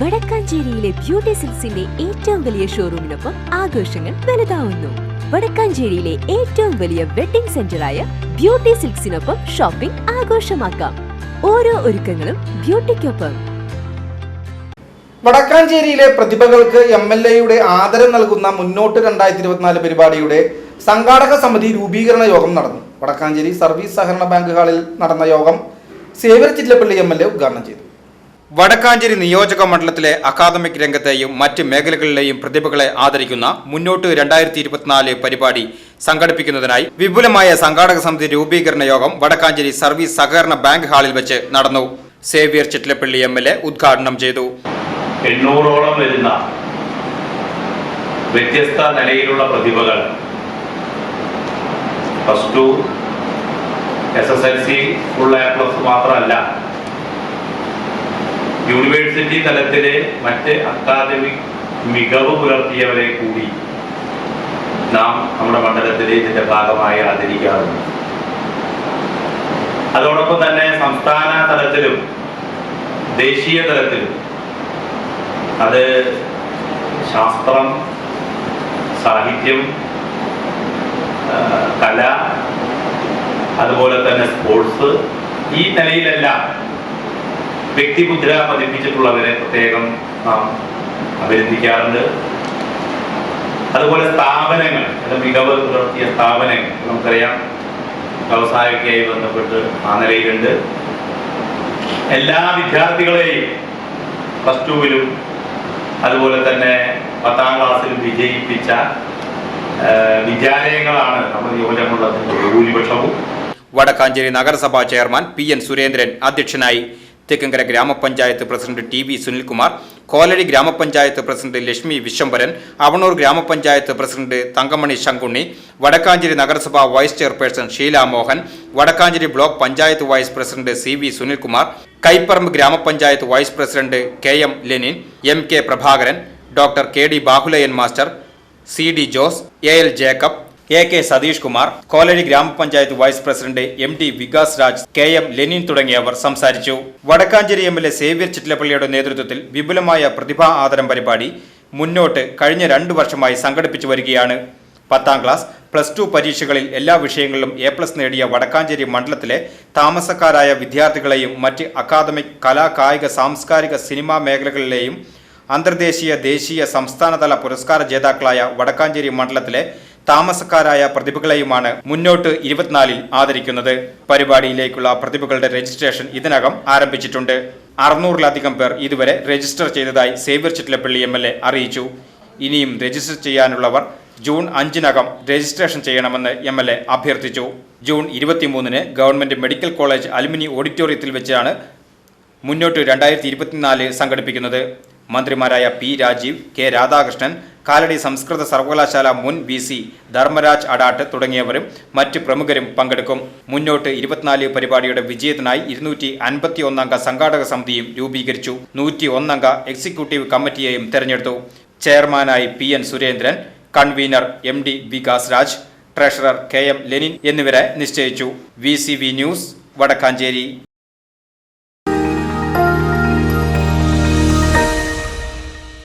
വടക്കാഞ്ചേരിയിലെ beauty സിൽസിന്റെ ഏറ്റവും വലിയ ഷോറൂമിനൊപ്പം ആഘോഷങ്ങൾ വലുതാവുന്നു. വടക്കാഞ്ചേരിയിലെ ഏറ്റവും വലിയ വെഡിംഗ് സെന്ററായ ബ്യൂട്ടി സിൽക്സിനൊപ്പം ഷോപ്പിംഗ് ആഘോഷമാക്കാം. ഓരോ ഒരുക്കങ്ങളും ബ്യൂട്ടിക്കൊപ്പം. വടക്കാഞ്ചേരിയിലെ പ്രതിഭകൾക്ക് എം എൽ എയുടെ ആദരം നൽകുന്ന മുന്നോട്ട് രണ്ടായിരത്തി ഇരുപത്തിനാല് പരിപാടിയുടെ സംഘാടക സമിതി രൂപീകരണ യോഗം നടന്നു. വടക്കാഞ്ചേരി സർവീസ് സഹകരണ ബാങ്ക് ഹാളിൽ നടന്ന യോഗം Xavier Chittilappilly M L A ഉദ്ഘാടനം ചെയ്തു. വടക്കാഞ്ചേരി നിയോജക മണ്ഡലത്തിലെ അക്കാദമിക് രംഗത്തെയും മറ്റ് മേഖലകളിലെയും പ്രതിഭകളെ ആദരിക്കുന്ന മുന്നോട്ട് രണ്ടായിരത്തി ഇരുപത്തിനാല് പരിപാടി സംഘടിപ്പിക്കുന്നതിനായി വിപുലമായ സംഘാടക സമിതി രൂപീകരണ യോഗം വടക്കാഞ്ചേരി സർവീസ് സഹകരണ ബാങ്ക് ഹാളിൽ വെച്ച് നടന്നു. Xavier Chittilappilly M L A ഉദ്ഘാടനം ചെയ്തു. എണ്ണൂറോളം വരുന്ന വ്യത്യസ്ത നിലയിലുള്ള പ്രതിഭകൾ. Plus two S S L C plus മാത്രമല്ല യൂണിവേഴ്സിറ്റി തലത്തിലെ മറ്റ് അക്കാദമിക് മികവ് പുലർത്തിയവരെ കൂടി നാം നമ്മുടെ മണ്ഡലത്തിൽ ഇതിന്റെ ഭാഗമായി ആദരിക്കാറുണ്ട്. അതോടൊപ്പം തന്നെ സംസ്ഥാന തലത്തിലും ദേശീയ തലത്തിലും അത് ശാസ്ത്രം സാഹിത്യം കല അതുപോലെ തന്നെ സ്പോർട്സ് ഈ നിലയിലെല്ലാം വ്യക്തിമുദ്ര പതിപ്പിച്ചിട്ടുള്ളവരെ പ്രത്യേകം നാം അഭിനന്ദിക്കാറുണ്ട്. അതുപോലെ സ്ഥാപനങ്ങൾ അത് മികവ് പുലർത്തിയ സ്ഥാപനങ്ങൾ നമുക്കറിയാം. വ്യവസായമൊക്കെയായി ബന്ധപ്പെട്ട് ആ നിലയിലുണ്ട്. എല്ലാ വിദ്യാർത്ഥികളെയും പ്ലസ് ടുവിലും അതുപോലെ തന്നെ പത്താം ക്ലാസ്സിലും വിജയിപ്പിച്ച വിദ്യാലയങ്ങളാണ് നമ്മുടെ യുവജനമണ്ഡലത്തിന്റെ ഭൂരിപക്ഷവും. വടക്കാഞ്ചേരി നഗരസഭാ ചെയർമാൻ പി എൻ സുരേന്ദ്രൻ അധ്യക്ഷനായി തെക്കങ്കര ഗ്രാമപഞ്ചായത്ത് president T V Sunilkumar Koladi ഗ്രാമപഞ്ചായത്ത് പ്രസിഡന്റ് ലക്ഷ്മി വിശ്വംബരൻ അവണൂർ ഗ്രാമപഞ്ചായത്ത് പ്രസിഡന്റ് തങ്കമണി ശങ്കുണ്ണി വടക്കാഞ്ചേരി നഗരസഭ vice chairperson Sheela Mohan Vadakkanchery block panchayat vice president C V Sunilkumar Kaiparambu ഗ്രാമപഞ്ചായത്ത് vice president K M Lenin M K Prabhakaran doctor K D Bahuleyan master C D Jose A L Jacob A K Satheesh Kumar Kolazhy ഗ്രാമപഞ്ചായത്ത് vice president M T Vikas Raj K M Lenin തുടങ്ങിയവർ സംസാരിച്ചു. Vadakkanchery M L A Xavier ചിറ്റലപ്പള്ളിയുടെ നേതൃത്വത്തിൽ വിപുലമായ പ്രതിഭാ ആദരം പരിപാടി മുന്നോട്ട് കഴിഞ്ഞ രണ്ടു വർഷമായി സംഘടിപ്പിച്ചു വരികയാണ്. പത്താം ക്ലാസ് പ്ലസ് ടു പരീക്ഷകളിൽ എല്ലാ വിഷയങ്ങളിലും എ പ്ലസ് നേടിയ വടക്കാഞ്ചേരി മണ്ഡലത്തിലെ താമസക്കാരായ വിദ്യാർത്ഥികളെയും മറ്റ് അക്കാദമിക് കലാ കായിക സാംസ്കാരിക സിനിമാ മേഖലകളിലെയും അന്തർദേശീയ ദേശീയ സംസ്ഥാനതല പുരസ്കാര ജേതാക്കളായ വടക്കാഞ്ചേരി മണ്ഡലത്തിലെ താമസക്കാരായ പ്രതിഭകളെയുമാണ് മുന്നോട്ട് ഇരുപത്തിനാലിൽ ആദരിക്കുന്നത്. പരിപാടിയിലേക്കുള്ള പ്രതിഭകളുടെ രജിസ്ട്രേഷൻ ഇതിനകം ആരംഭിച്ചിട്ടുണ്ട്. അറുന്നൂറിലധികം പേർ ഇതുവരെ രജിസ്റ്റർ ചെയ്തതായി Xavier Chittilappilly M L A അറിയിച്ചു. ഇനിയും രജിസ്റ്റർ ചെയ്യാനുള്ളവർ ജൂൺ അഞ്ചിനകം രജിസ്ട്രേഷൻ ചെയ്യണമെന്ന് എം എൽ എ അഭ്യർത്ഥിച്ചു. ജൂൺ ഇരുപത്തിമൂന്നിന് ഗവൺമെന്റ് മെഡിക്കൽ കോളേജ് അലുമിനി ഓഡിറ്റോറിയത്തിൽ വെച്ചാണ് മുന്നോട്ട് രണ്ടായിരത്തി ഇരുപത്തിനാല് സംഘടിപ്പിക്കുന്നത്. മന്ത്രിമാരായ പി രാജീവ് കെ രാധാകൃഷ്ണൻ കാലടി സംസ്കൃത സർവകലാശാല മുൻ വി സി ധർമ്മരാജ് അഡാട്ട് തുടങ്ങിയവരും മറ്റ് പ്രമുഖരും പങ്കെടുക്കും. മുന്നോട്ട് ഇരുപത്തിനാല് പരിപാടിയുടെ വിജയത്തിനായി ഇരുന്നൂറ്റി അൻപത്തി ഒന്നംഗ സംഘാടക സമിതിയും രൂപീകരിച്ചു. നൂറ്റി ഒന്നംഗ എക്സിക്യൂട്ടീവ് കമ്മിറ്റിയെയും തെരഞ്ഞെടുത്തു. ചെയർമാനായി P N Surendran convener M D Vikas Raj treasurer K M Lenin എന്നിവരെ നിശ്ചയിച്ചു. V C V news Vadakkanchery.